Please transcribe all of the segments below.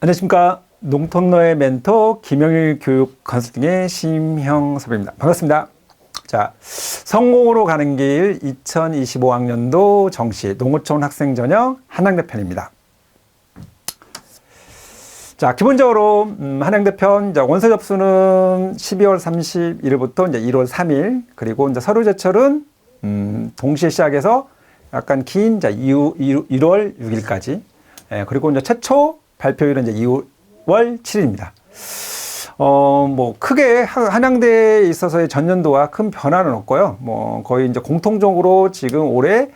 안녕하십니까. 농촌너의 멘토 김영일 교육 컨설팅의 심형섭입니다. 반갑습니다. 자, 성공으로 가는 길 2025학년도 정시 농어촌 학생 전형 한양대 편입니다. 자, 기본적으로 음, 한양대 편 원서 접수는 12월 31일부터 이제 1월 3일 그리고 이제 서류 제출은 음, 동시에 시작해서 약간 긴 이제 2, 1월 6일까지 예, 그리고 이제 최초 발표일은 이제 2월 7일입니다. 어, 뭐, 크게 하- 한양대에 있어서의 전년도와 큰 변화는 없고요. 뭐, 거의 이제 공통적으로 지금 올해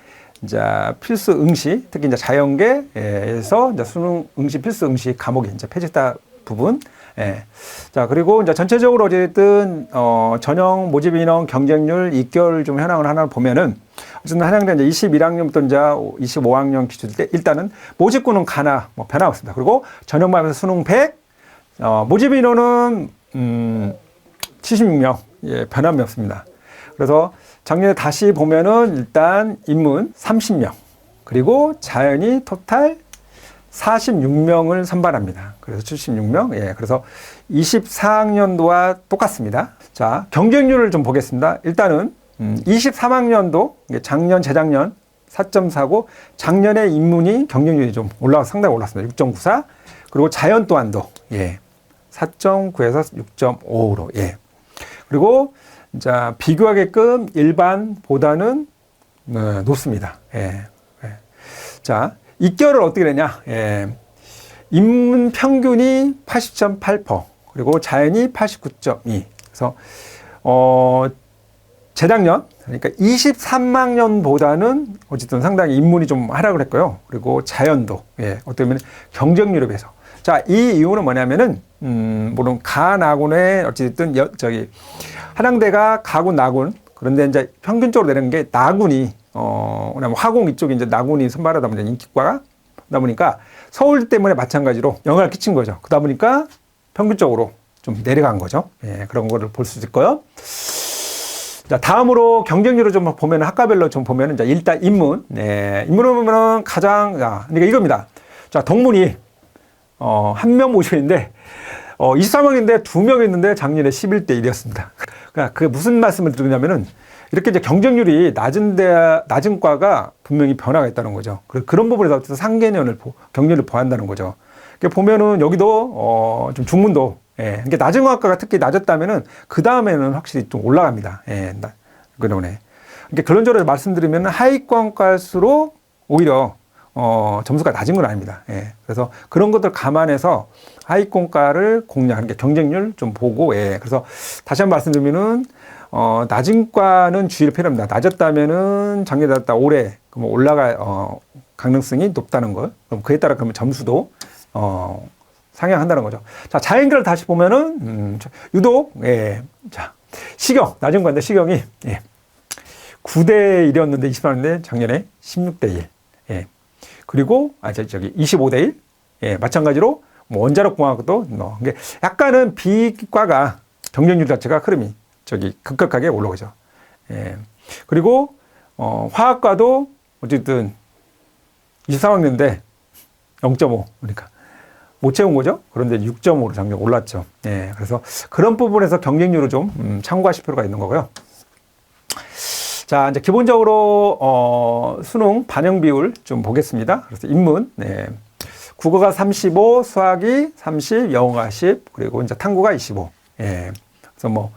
이제 필수 응시, 특히 이제 자연계에서 이제 수능 응시, 필수 응시 과목이 이제 폐지다 부분. 예. 자, 그리고 이제 전체적으로 어쨌든, 어, 전형 모집 인원 경쟁률 2개월 좀 현황을 하나 보면은 어쨌든 한양대 이제 21학년부터 이제 25학년 기준 때 일단은 모집구는 가나 뭐 변화 없습니다. 그리고 전형반에서 수능 100, 어, 모집 인원은 음, 76명, 예, 변함이 없습니다. 그래서 작년에 다시 보면은 일단 인문 30명, 그리고 자연이 토탈 46명을 선발합니다. 그래서 76명, 예, 그래서 24학년도와 똑같습니다. 자, 경쟁률을 좀 보겠습니다. 일단은 음, 23학년도 작년, 재작년 4.4고 작년에 인문이 경쟁률이 좀 올라가 상당히 올랐습니다. 6.94. 그리고 자연 또한도 예. 4.9에서 6.5로 예. 그리고 자 비교하게끔 일반보다는 네, 높습니다. 예. 예. 자 입결을 어떻게 되냐? 예. 인문 평균이 80.8% 그리고 자연이 89.2. 그래서 어 재작년 그러니까 23학년보다는 어쨌든 상당히 인문이 좀 하락을 했고요. 그리고 자연도 예, 어떻게 보면 경쟁률에 비해서 자, 이 이유는 뭐냐면은 음, 물론 가나군의 어쨌든 여, 저기 한양대가 가군 나군 그런데 이제 평균적으로 내는 게 나군이 어, 그다음에 화공 이쪽에 이제 나군이 선발하다 보니까 인기과가 그러다 보니까 서울 때문에 마찬가지로 영향을 끼친 거죠. 그러다 보니까 평균적으로 좀 내려간 거죠. 예, 그런 거를 볼 수 있고요. 자, 다음으로 경쟁률을 좀 보면 학과별로 좀 보면은 자, 일단 인문. 네. 인문을 보면은 가장, 자, 그러니까 이겁니다. 자, 동문이, 어, 한 명 모집인데, 어, 23학년인데 두 명 있는데 작년에 11대 1이었습니다. 그러니까 그 무슨 말씀을 드리냐면은 이렇게 이제 경쟁률이 낮은 데, 낮은 과가 분명히 변화가 있다는 거죠. 그- 그런 부분에서 어쨌든 상계년을, 보- 경쟁률을 보한다는 거죠. 그러니까 보면은 여기도, 어, 좀 중문도, 예, 그러니까 낮은 과가 특히 낮았다면은 그 다음에는 확실히 좀 올라갑니다. 예, 나, 그러네. 그러니까 결론적으로 말씀드리면 하위권과일수록 오히려 어, 점수가 낮은 건 아닙니다. 예. 그래서 그런 것들 감안해서 하위권과를 공략하는 게 경쟁률 좀 보고, 예. 그래서 다시 한번 말씀드리면은, 어, 낮은 과는 주의를 필요합니다. 낮았다면은 작년에 낮다 올해 그럼 올라갈, 어, 가능성이 높다는 걸. 그럼 그에 따라 그러면 점수도, 어, 상향한다는 거죠. 자, 자연계를 다시 보면은, 음, 저- 유독, 예. 자, 시경, 낮은 과인데 시경이, 예. 9대 1이었는데 20학년인데 작년에 16대 1. 예. 그리고 아 저, 저기 25대 1. 예, 마찬가지로 뭐 원자력 공학도 뭐 약간은 비과가 경쟁률 자체가 흐름이 저기 급격하게 올라오죠. 예. 그리고 어 화학과도 어쨌든 23학년인데 0.5 그러니까 못 채운 거죠. 그런데 6.5로 작년 올랐죠. 예. 그래서 그런 부분에서 경쟁률을 좀 음, 참고하실 필요가 있는 거고요. 자, 이제 기본적으로 어, 수능 반영 비율 좀 보겠습니다. 그래서 인문, 네. 국어가 35, 수학이 30, 영어가 10, 그리고 이제 탐구가 25. 예. 그래서 뭐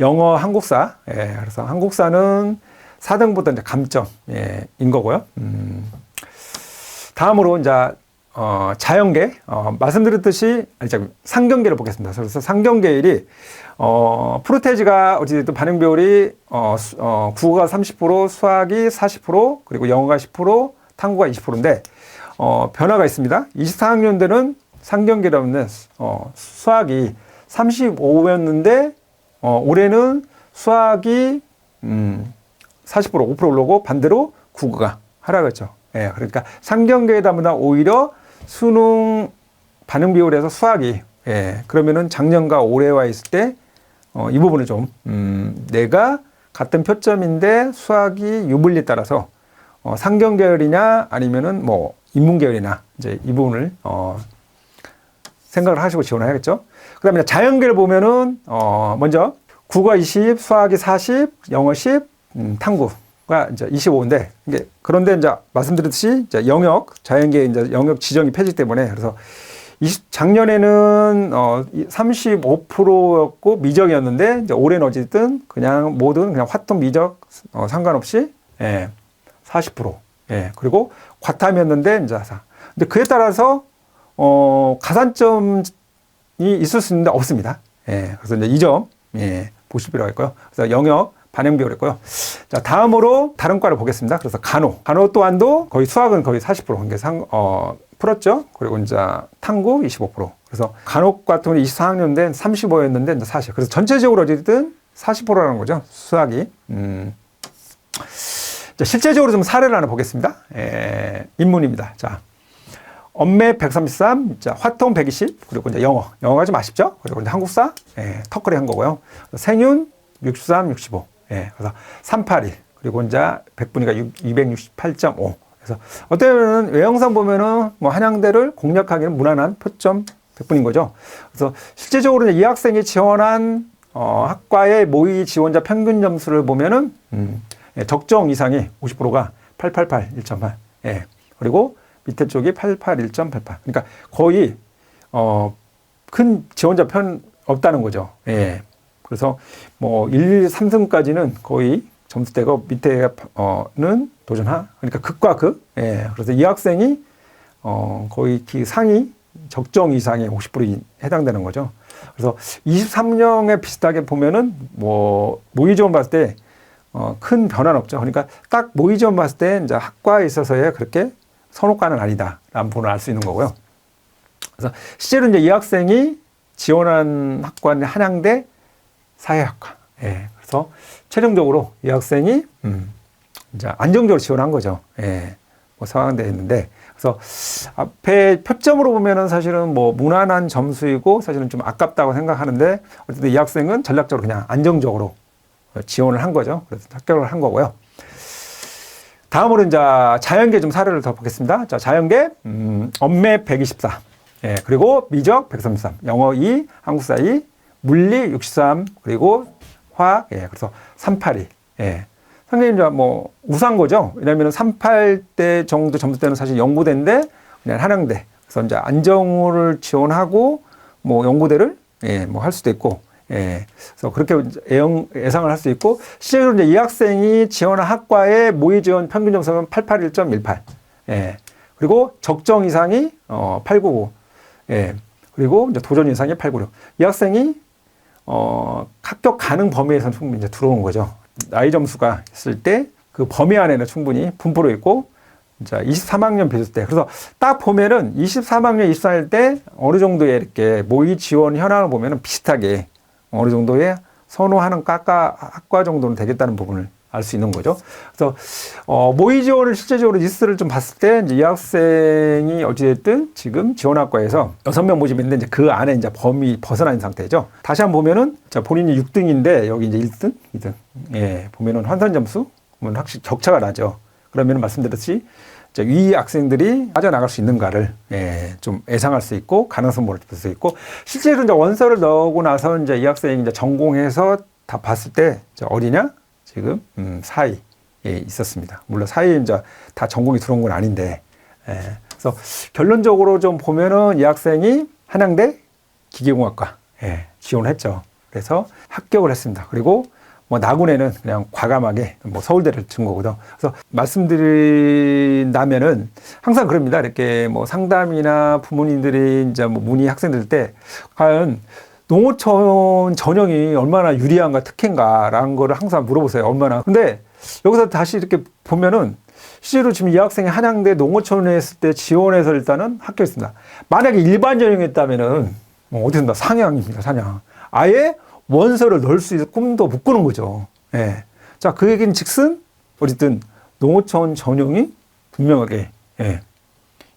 영어, 한국사, 예. 그래서 한국사는 4등보다 이제 감점, 예, 인 거고요. 음. 다음으로 이제 어, 자연계 어, 말씀드렸듯이 잠 상경계를 보겠습니다. 그래서 상경계일이 어, 프로테지가 어찌됐든 반응 비율이 어, 수- 어, 국어가 30%, 수학이 40%, 그리고 영어가 10%, 탐구가 20%인데 어, 변화가 있습니다. 24학년대는 상경계라는 어, 수학이 35였는데 어, 올해는 수학이 음, 40% 5% 올라오고 반대로 국어가 하락했죠. 예, 그러니까 상경계에다보다 오히려 수능 반응 비율에서 수학이 예, 그러면은 작년과 올해와 있을 때 어, 이 부분을 좀 음, 내가 같은 표점인데 수학이 유불리에 따라서 어, 상경 계열이냐 아니면은 뭐 인문 계열이나 이제 이 부분을 어, 생각을 하시고 지원해야겠죠. 그 다음에 자연계를 보면은, 어, 먼저 국어 20, 수학이 40, 영어 10, 음, 탐구가 이제 25인데, 이게 그런데 이제 말씀드렸듯이 이제 영역, 자연계 이제 영역 지정이 폐지 때문에 그래서 20, 작년에는 어 35%였고 미적이었는데 이제 올해는 어쨌든 그냥 모든 그냥 화통 미적 어, 상관없이 예, 40% 예, 그리고 과탐이었는데 이제 사. 근데 그에 따라서 어 가산점이 있을 수 있는데 없습니다. 예, 그래서 이제 이점 예, 보실 필요가 있고요. 그래서 영역 반영 비율 했고요. 자, 다음으로 다른 과를 보겠습니다. 그래서 간호. 간호 또한도 거의 수학은 거의 40% 관계 상, 어, 풀었죠. 그리고 이제 탐구 25%. 그래서 간혹 같은 경우는 24학년인데 35였는데 이제 40. 그래서 전체적으로 어쨌든 40%라는 거죠. 수학이. 음. 자, 실제적으로 좀 사례를 하나 보겠습니다. 에, 인문입니다. 자. 엄매 133, 자, 화통 120, 그리고 이제 영어. 영어가 좀 아쉽죠? 그리고 이제 한국사, 예, 턱걸이 한 거고요. 생윤 63, 65. 예, 그래서 381. 그리고 이제 100분위가 268.5. 그래서 어때면 외형상 보면은 뭐 한양대를 공략하기는 무난한 표점 100분인 거죠. 그래서 실제적으로 이 학생이 지원한 어, 학과의 모의 지원자 평균 점수를 보면은 음, 예, 적정 이상이 50%가 888 1.8. 예. 그리고 밑에 쪽이 88 1.88. 그러니까 거의 어, 큰 지원자 편 없다는 거죠. 예. 그래서 뭐 1, 3등까지는 거의 점수대가 밑에는 도전하. 그러니까 극과 극. 예. 그래서 이 학생이 어, 거의 그 상위 적정 이상의 50%에 해당되는 거죠. 그래서 23년에 비슷하게 보면은 뭐 모의 지원 봤을 때 어, 큰 변화는 없죠. 그러니까 딱 모의 지원 봤을 때 이제 학과에 있어서의 그렇게 선호과는 아니다라는 부분을 알 수 있는 거고요. 그래서 실제로 이제 이 학생이 지원한 학과는 한양대 사회학과. 예. 그래서 최종적으로 이 학생이 음, 이제 안정적으로 지원한 거죠. 예. 뭐 상황돼 있는데 그래서 앞에 표점으로 보면은 사실은 뭐 무난한 점수이고 사실은 좀 아깝다고 생각하는데 어쨌든 이 학생은 전략적으로 그냥 안정적으로 지원을 한 거죠. 그래서 합격을 한 거고요. 다음으로 이제 자연계 좀 사례를 더 보겠습니다. 자, 자연계, 음, 엄매 124. 예, 그리고 미적 133. 영어 2, 한국사 2, 물리 63. 그리고 화학, 예, 그래서 382. 예. 상당히 이제 뭐 우수한 거죠. 왜냐하면 38대 정도 점수대는 사실 연구대인데 그냥 한양대. 그래서 이제 안정호를 지원하고 뭐 연구대를 예, 뭐 할 수도 있고 예. 그래서 그렇게 예상, 예상을 할 수 있고, 실제로 이제 이 학생이 지원한 학과의 모의 지원 평균 점수는 881.18. 예. 그리고 적정 이상이 어, 899. 예. 그리고 이제 도전 이상이 896. 이 학생이 어, 합격 가능 범위에서 충분히 이제 들어온 거죠. 나이 점수가 있을 때 그 범위 안에는 충분히 분포로 있고, 자, 23학년 비슷 때. 그래서 딱 보면은 23학년 입사할 때 어느 정도의 이렇게 모의 지원 현황을 보면은 비슷하게 어느 정도의 선호하는 깎아 학과 정도는 되겠다는 부분을 알 수 있는 거죠. 그래서 어, 모의 지원을 실제적으로 리스트를 좀 봤을 때 이제 이 학생이 어찌됐든 지금 지원 학과에서 여섯 명 모집인데 이제 그 안에 이제 범위 벗어난 상태죠. 다시 한번 보면은 자 본인이 6등인데 여기 이제 1등, 2등. 예, 보면은 환산 점수 보면 확실히 격차가 나죠. 그러면 말씀드렸듯이 위 학생들이 빠져나갈 수 있는가를 예, 좀 예상할 수 있고 가능성 모를 수 있고 실제로 이제 원서를 넣고 나서 이제 이 학생이 이제 전공해서 다 봤을 때 어리냐 지금 음, 사이에 있었습니다. 물론 사이에 이제 다 전공이 들어온 건 아닌데 예, 그래서 결론적으로 좀 보면은 이 학생이 한양대 기계공학과 예, 지원했죠. 그래서 합격을 했습니다. 그리고 뭐 나군에는 그냥 과감하게 뭐 서울대를 준 거거든. 그래서 말씀드린다면은 항상 그럽니다. 이렇게 뭐 상담이나 부모님들이 이제 뭐 문의 학생들 때 과연 농어촌 전형이 얼마나 유리한가 특혜인가라는 거를 항상 물어보세요. 얼마나. 근데 여기서 다시 이렇게 보면은 실제로 지금 이 학생이 한양대 농어촌에 있을 때 지원해서 일단은 합격했습니다. 만약에 일반 전형이었다면은 뭐 어디선다 상향입니다. 상향. 아예 원서를 넣을 수 있는 꿈도 못 꾸는 거죠. 예. 자, 그 얘기는 즉슨, 어쨌든, 농어촌 전형이 분명하게, 예.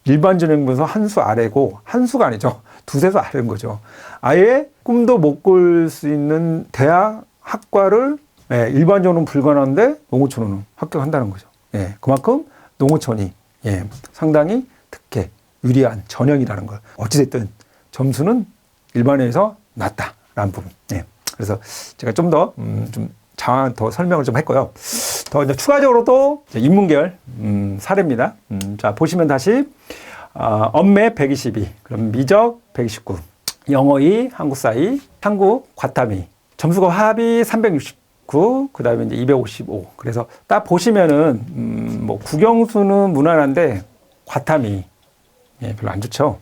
일반 전형보다 한 수 아래고, 한 수가 아니죠. 두세 수 아래인 거죠. 아예 꿈도 못 꿀 수 있는 대학, 학과를, 예, 일반적으로는 불가능한데, 농어촌은 합격한다는 거죠. 예. 그만큼 농어촌이, 예, 상당히 특혜, 유리한 전형이라는 걸. 어찌됐든 점수는 일반에서 낮다라는 부분. 예. 그래서 제가 좀 더, 음, 좀 장황 더 설명을 좀 했고요. 더 이제 추가적으로 또 인문계열, 음, 사례입니다. 음, 자, 보시면 다시, 아, 언매 122, 그럼 미적 129, 영어 2, 한국사 2, 한국 과탐이, 점수가 합이 369, 그 다음에 이제 255. 그래서 딱 보시면은, 음, 뭐, 국영수는 무난한데, 과탐이, 예, 별로 안 좋죠.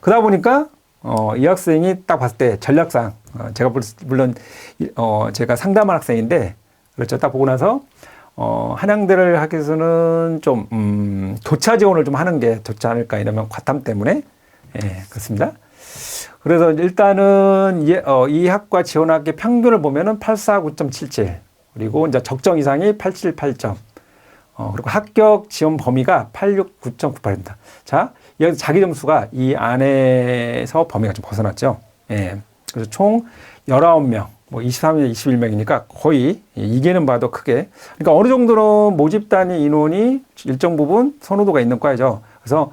그러다 보니까, 어, 이 학생이 딱 봤을 때 전략상, 어, 제가 물- 물론, 이- 어, 제가 상담한 학생인데, 그렇죠. 딱 보고 나서, 어, 한양대를 하기 위해서는 좀, 음, 교차 지원을 좀 하는 게 좋지 않을까, 이러면 과탐 때문에. 예, 그렇습니다. 그래서 일단은 이, 어, 이 학과 지원학의 평균을 보면은 849.77 그리고 이제 적정 이상이 878점 어, 그리고 합격 지원 범위가 869.98입니다. 자, 여기 자기 점수가 이 안에서 범위가 좀 벗어났죠. 예. 그래서 총 19명, 뭐 23명, 21명이니까 거의 이게는 봐도 크게. 그러니까 어느 정도는 모집 단위 인원이 일정 부분 선호도가 있는 과죠. 그래서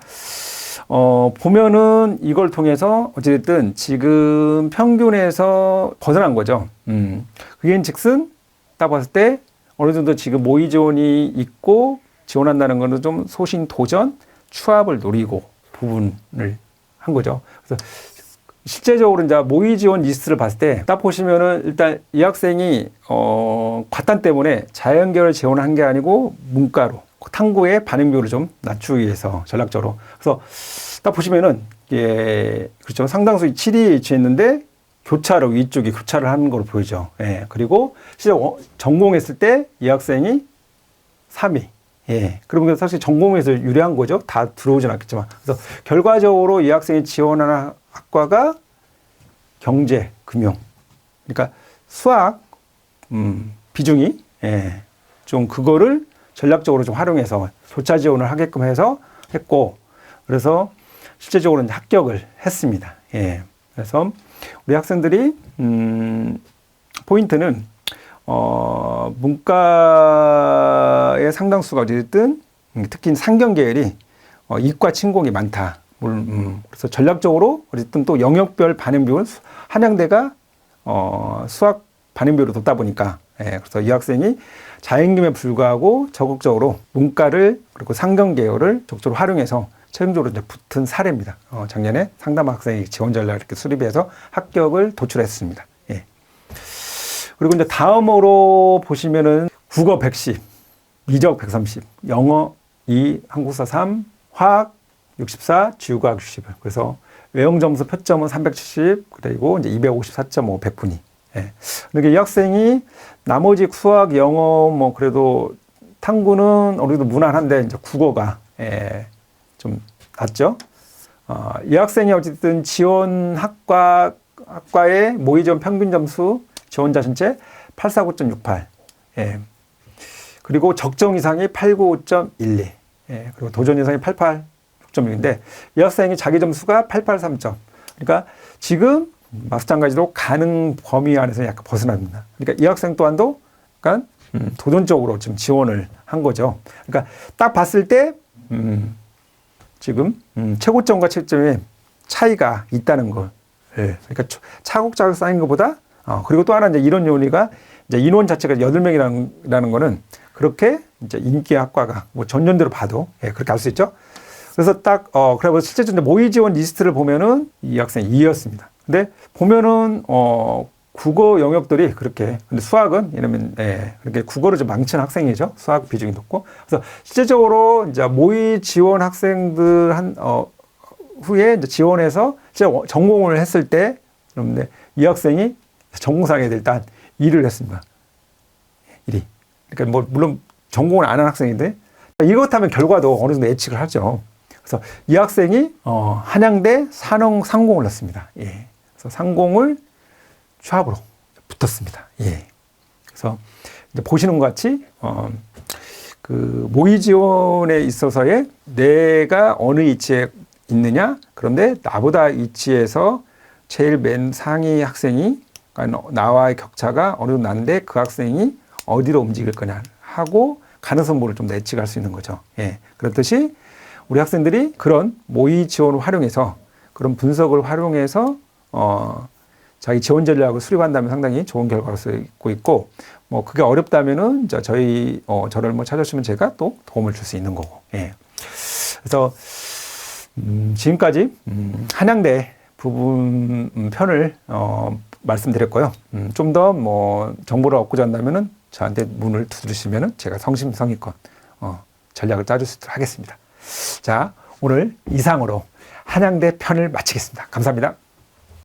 어, 보면은 이걸 통해서 어찌됐든 지금 평균에서 벗어난 거죠. 음. 그게 즉슨 딱 봤을 때 어느 정도 지금 모의 지원이 있고 지원한다는 거는 좀 소신 도전, 추합을 노리고 부분을 한 거죠. 그래서 실제적으로 이제 모의 지원 리스트를 봤을 때 딱 보시면은 일단 이 학생이 어 과탄 때문에 자연계열 지원한 게 아니고 문과로 탐구의 반응 비율을 좀 낮추기 위해서 전략적으로 그래서 딱 보시면은 예 그렇죠 상당수 7위에 위치했는데 교차로 위쪽에 교차를 하는 걸로 보이죠. 예 그리고 실제 어, 전공했을 때 이 학생이 3위. 예. 그러면 사실 전공에서 유리한 거죠. 다 들어오진 않겠지만. 그래서 결과적으로 이 학생이 지원하는 학과가 경제, 금융. 그러니까 수학, 음, 비중이, 예. 좀 그거를 전략적으로 좀 활용해서 교차 지원을 하게끔 해서 했고, 그래서 실제적으로 이제 합격을 했습니다. 예. 그래서 우리 학생들이, 음, 포인트는 어, 문과의 상당수가 어쨌든 음, 특히 상경 계열이 어, 이과 침공이 많다. 물론, 음, 그래서 전략적으로 어쨌든 또 영역별 반응 비율 수- 한양대가 어, 수학 반응 비율을 뒀다 보니까 예, 그래서 이 학생이 자연김에 불구하고 적극적으로 문과를 그리고 상경 계열을 적극적으로 활용해서 최종적으로 이제 붙은 사례입니다. 어, 작년에 상담 학생이 지원 전략을 이렇게 수립해서 합격을 도출했습니다. 예. 그리고 이제 다음으로 보시면은 국어 110, 미적 130, 영어 2, 한국사 3, 화학 64, 지구과학 60. 그래서 외용 점수 표점은 370, 그리고 이제 254.5 100분위. 예. 그러니까 이 학생이 나머지 수학, 영어 뭐 그래도 탐구는 정도 무난한데 이제 국어가 예, 좀 낮죠. 어, 이 학생이 어쨌든 지원 학과 학과의 모의 지원 평균 점수 지원자 전체 849.68. 예. 그리고 적정 이상이 895.12. 예. 그리고 도전 이상이 88.6인데 이 학생이 자기 점수가 883점. 그러니까 지금 마찬가지로 가능 범위 안에서 약간 벗어납니다. 그러니까 이 학생 또한도 약간 음, 도전적으로 지금 지원을 한 거죠. 그러니까 딱 봤을 때 음, 지금 음, 최고점과 최점의 차이가 있다는 걸. 예. 그러니까 초- 차곡차곡 쌓인 것보다 어, 그리고 또 하나 이제 이런 요리가 이제 인원 자체가 여덟 명이라는 거는 그렇게 이제 인기 학과가 뭐 전년대로 봐도 예, 그렇게 알 수 있죠. 그래서 딱, 어, 그래서 실제로 모의 지원 리스트를 보면은 이 학생이 2였습니다. 근데 보면은, 어, 국어 영역들이 그렇게, 근데 수학은, 이러면, 예, 그렇게 국어를 좀 망치는 학생이죠. 수학 비중이 높고. 그래서 실제적으로 이제 모의 지원 학생들 한, 어, 후에 이제 지원해서 진짜 전공을 했을 때, 그런데 이 학생이 전공상에 일단 1위를 했습니다. 1위. 그러니까 뭐, 물론 전공을 안 한 학생인데, 이렇다면 결과도 어느 정도 예측을 하죠. 그래서 이 학생이 어, 한양대 산업 상공을 했습니다. 예. 그래서 상공을 취합으로 붙었습니다. 예. 그래서 보시는 것 같이 어, 그 모의 지원에 있어서의 내가 어느 위치에 있느냐 그런데 나보다 위치에서 제일 맨 상위 학생이 그러니까 나와의 격차가 어느 정도 나는데 그 학생이 어디로 움직일 거냐 하고 가능성모를 좀 예측할 수 있는 거죠. 예. 그렇듯이 우리 학생들이 그런 모의 지원을 활용해서 그런 분석을 활용해서 어, 자기 지원 전략을 수립한다면 상당히 좋은 결과를 쓰고 있고 뭐 그게 어렵다면은 이제 저희 어, 저를 뭐 찾아주시면 제가 또 도움을 줄 수 있는 거고. 예. 그래서 음, 지금까지 음, 한양대 부분 음, 편을 어, 말씀드렸고요. 음, 좀더 뭐 정보를 얻고자 한다면은 저한테 문을 두드리시면은 제가 성심성의껏 어, 전략을 짜줄 수 있도록 하겠습니다. 자, 오늘 이상으로 한양대 편을 마치겠습니다. 감사합니다.